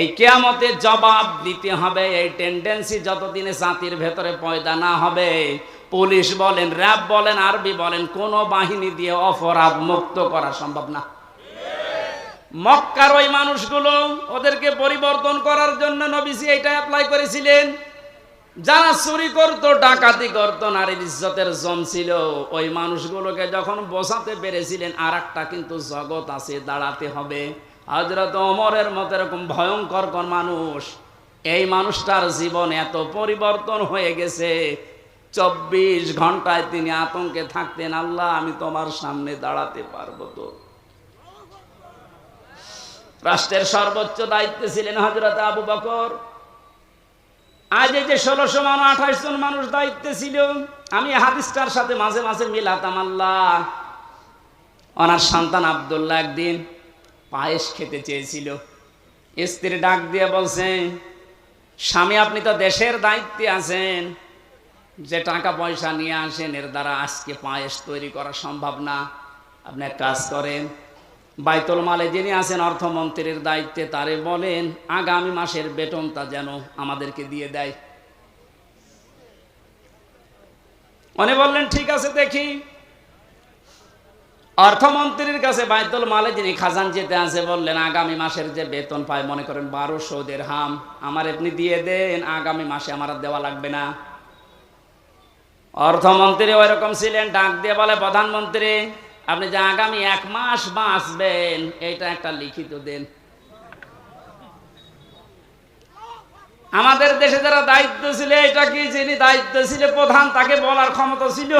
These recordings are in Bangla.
এই কেয়ামতে জবাব দিতে হবে, এই টেন্ডেন্সি যতদিনে জাতির ভেতরে পয়দা না হবে, পুলিশ বলেন র্যাব বলেন, আরবি বলেন, কোনো বাহিনী দিয়ে অপরাধ মুক্ত করা সম্ভব না। মক্কার ওই মানুষগুলো ওদেরকে পরিবর্তন করার জন্য নবীজি এটা অ্যাপ্লাই করেছিলেন। যারা চুরি করতো, ডাকাতি করতো, নারীর ইজ্জতের জম ছিল, ওই মানুষগুলোকে যখন বসাতে পেরেছিলেন আর একটা কিন্তু জগৎ আছে, দাঁড়াতে হবে। হজরত অমরের মতো এরকম ভয়ঙ্কর মানুষ, এই মানুষটার জীবন এত পরিবর্তন হয়ে গেছে, চব্বিশ ঘন্টায় তিনি আতঙ্কে থাকতেন, আল্লাহ আমি তোমার সামনে দাঁড়াতে পারব তো। রাষ্ট্রের সর্বোচ্চ দায়িত্বে ছিলেন হজরত আবু বকর। আজ এই যে ষোলোশো মানুষ আঠাশ জন মানুষ দায়িত্বে ছিল, আমি হাদিসটার সাথে মাঝে মাঝে মিলাতাম, আল্লাহ। ওনার সন্তান আবদুল্লাহ একদিন পায়েস খেতে চেয়েছিল। স্ত্রী ডাক দিয়ে বলছে, স্বামী, আপনি তো দেশের দায়িত্বে আছেন। যে টাকা পয়সা নিয়ে আসেন, এর দ্বারা আজকে পায়েস তৈরি করা সম্ভব না। আপনি এক কাজ করেন, বাইতুল মালে যিনি আছেন অর্থমন্ত্রীর দায়িত্বে, তারে বলেন, আগামী মাসের বেতনটা যেন আমাদেরকে দিয়ে দেয়। উনি বললেন, ঠিক আছে, দেখি। অর্থমন্ত্রীর কাছে বাইতুল মালে যিনি খাজান যেতে আছে বললেন, আগামী মাসের যে বেতন পায়, মনে করেন বারোশো দের হাম আমার আপনি দিয়ে দেন, আগামী মাসে আমার দেওয়া লাগবে না। অর্থমন্ত্রী ওই রকম ছিলেন, ডাক দিয়ে বলে, প্রধানমন্ত্রী, আপনি যে আগামী এক মাস বাঁচবেন এটা একটা লিখিত দেন। আমাদের দেশে যারা দায়িত্ব ছিল এটা কি যিনি দায়িত্ব ছিল, প্রধান, তাকে বলার ক্ষমতা ছিল?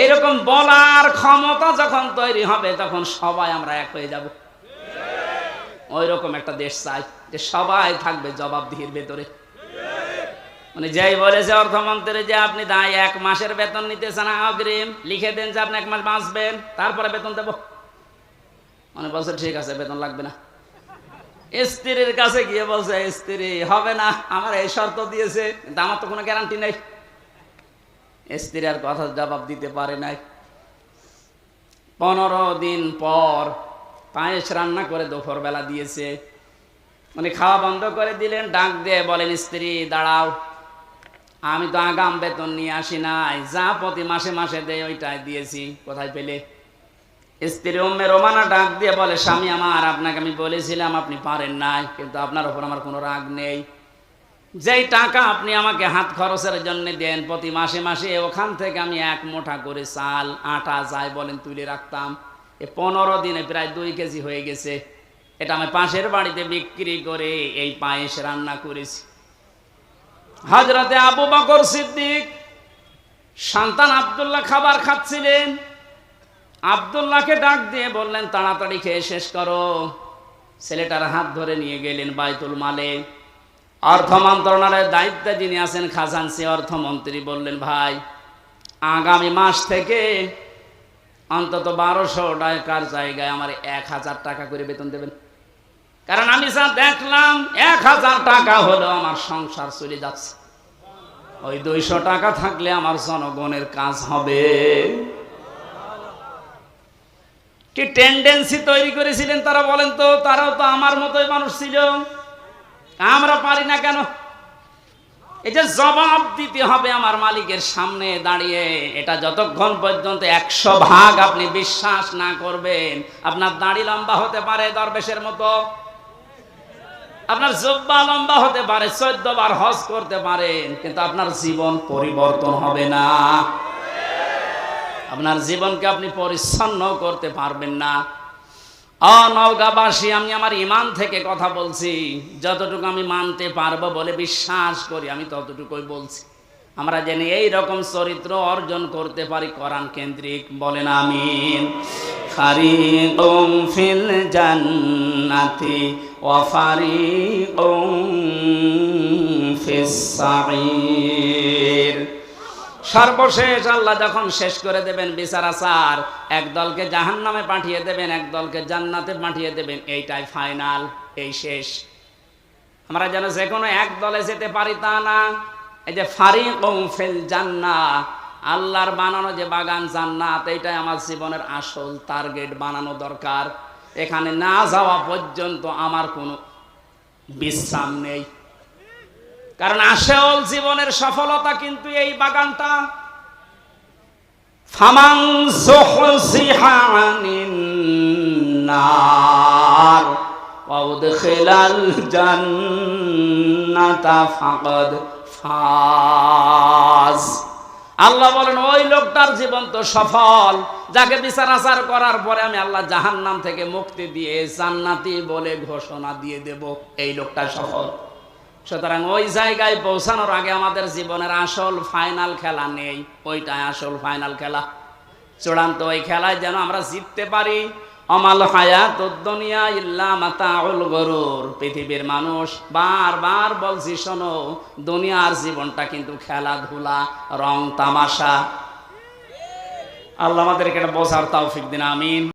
এইরকম বলার ক্ষমতা যখন তৈরি হবে, তখন সবাই আমরা এক হয়ে যাব। ওই রকম একটা দেশ চাই, যে সবাই থাকবে জবাবদিহির ভেতরে। মানে যেই বলেছে অর্থমন্ত্রী যে আপনি দায় এক মাসের বেতন নিতে চান অগ্রিম। লিখে দেন যে আপনি এক মাস বাঁচবেন, তারপরে বেতন দেব। মানে বলছে, ঠিক আছে, বেতন লাগবে না। স্ত্রীর কাছে গিয়ে বলছে, স্ত্রী, হবে না, আমার এই শর্ত দিয়েছে, কিন্তু আমার তো কোনো গ্যারান্টি নেই। স্ত্রী আর কথা জবাব দিতে পারে নাই। পনেরো দিন পর পায়েস রান্না করে দুপুর বেলা দিয়েছে। মানে খাওয়া বন্ধ করে দিলেন, ডাক দিয়ে বলেন, স্ত্রী, দাঁড়াও। আমি তো আগাম বেতন নিয়ে আসি নাই। যা প্রতি মাসে মাসে দেয় ওইটাই দিয়েছি। কোথায় পেলে? স্ত্রী উম্মে রোমানা ডাক দিয়ে বলে, স্বামী আমার, আপনাকে আমি বলেছিলাম, আপনি পারেন নাই। কিন্তু আপনার ওপর আমার কোনো রাগ নেই। যেই টাকা আপনি আমাকে হাত খরচের জন্য দেন প্রতি মাসে মাসে, ওখান থেকে আমি এক মোটা করে চাল, আটা যাই বলেন তুলে রাখতাম। এ পনেরো দিনে প্রায় দুই কেজি হয়ে গেছে। এটা আমি পাশের বাড়িতে বিক্রি করে এই পায়েস রান্না করেছি। হজরতে আবু বকর সিদ্দিক সন্তান আবদুল্লাহ খাবার খাচ্ছিলেন। আবদুল্লাহকে ডাক দিয়ে বললেন, তাড়াতাড়ি খেয়ে শেষ করো। ছেলেটার হাত ধরে নিয়ে গেলেন বাইতুল মালে। অর্থ মন্ত্রণালয়ের দায়িত্বে যিনি আছেন খাজানসি অর্থমন্ত্রী বললেন, ভাই, আগামী মাস থেকে অন্তত বারোশো টাকার জায়গায় আমার এক হাজার টাকা করে বেতন দেবেন। কারণ আমি যা দেখলাম, এক হাজার টাকা হলো আমার সংসার চলে যাচ্ছে। ওই দুইশো টাকা থাকলে আমার জনগণের কাজ হবে। কি টেন্ডেন্সি তৈরি করেছিলেন তারা বলেন তো? তারাও তো আমার মতোই মানুষ ছিল। আমরা পারি না কেন? যে জবাব দিতে হবে আমার মালিকের সামনে দাঁড়িয়ে, এটা যতক্ষণ পর্যন্ত একশো ভাগ আপনি বিশ্বাস না করবেন, আপনার দাড়ি লম্বা হতে পারে দরবেশের মতো, আপনার জব্বা লম্বা হতে পারে, চোদ্দ বার হজ করতে পারেন, কিন্তু আপনার জীবন পরিবর্তন হবে না। আপনার জীবনকে আপনি পরিচ্ছন্ন করতে পারবেন না। অনৌকাবাসী আমি আমার ইমান থেকে কথা বলছি। যতটুকু আমি মানতে পারব বলে বিশ্বাস করি, আমি ততটুকুই বলছি। আমরা জেনে এই রকম চরিত্র অর্জন করতে পারি কোরআন কেন্দ্রিক। বলেন আমিন। ফারিকুম ফিল জান্নাতি ওয়া ফারিকুম ফিস সর্বশেষ আল্লাহ যখন শেষ করে দেবেন বিচার এক দলকে জাহান নামে পাঠিয়ে দেবেন, এক দলকে জান্নাতে পাঠিয়ে দেবেন, এইটাই ফাইনাল এই শেষ। আমরা যেন যে কোনো এক দলে যেতে পারি তা না। এই যে ফারিক ফেল জান্না, আল্লাহর বানানো যে বাগান জান্নাত, এইটাই আমার জীবনের আসল টার্গেট বানানো দরকার। এখানে না যাওয়া পর্যন্ত আমার কোনো বিশ্রাম নেই। কারণ আসল জীবনের সফলতা কিন্তু এই বাগানটা। আল্লাহ বলেন, ওই লোকটার জীবন তো সফল, যাকে বিচারাচার করার পরে আমি আল্লাহ জাহান্নাম থেকে মুক্তি দিয়ে জান্নাতি বলে ঘোষণা দিয়ে দেব। এই লোকটা সফল। সুতরাং ওই জায়গায় পৌঁছানোর আগে আমাদের জীবনের আসল ফাইনাল খেলা নেই। ওইটাই আসল ফাইনাল খেলা। চূড়ান্ত ওই খেলায় যেন আমরা জিততে পারি। অমাল হায়াত দুনিয়া ইল্লা মাতাউল গরুর। পৃথিবীর মানুষ বারবার বলছি, শোনো, দুনিয়ার জীবনটা কিন্তু খেলাধুলা, রং তামাশা। আল্লাহ আমাদেরকে এটা বোঝার তৌফিক দিন, আমিন।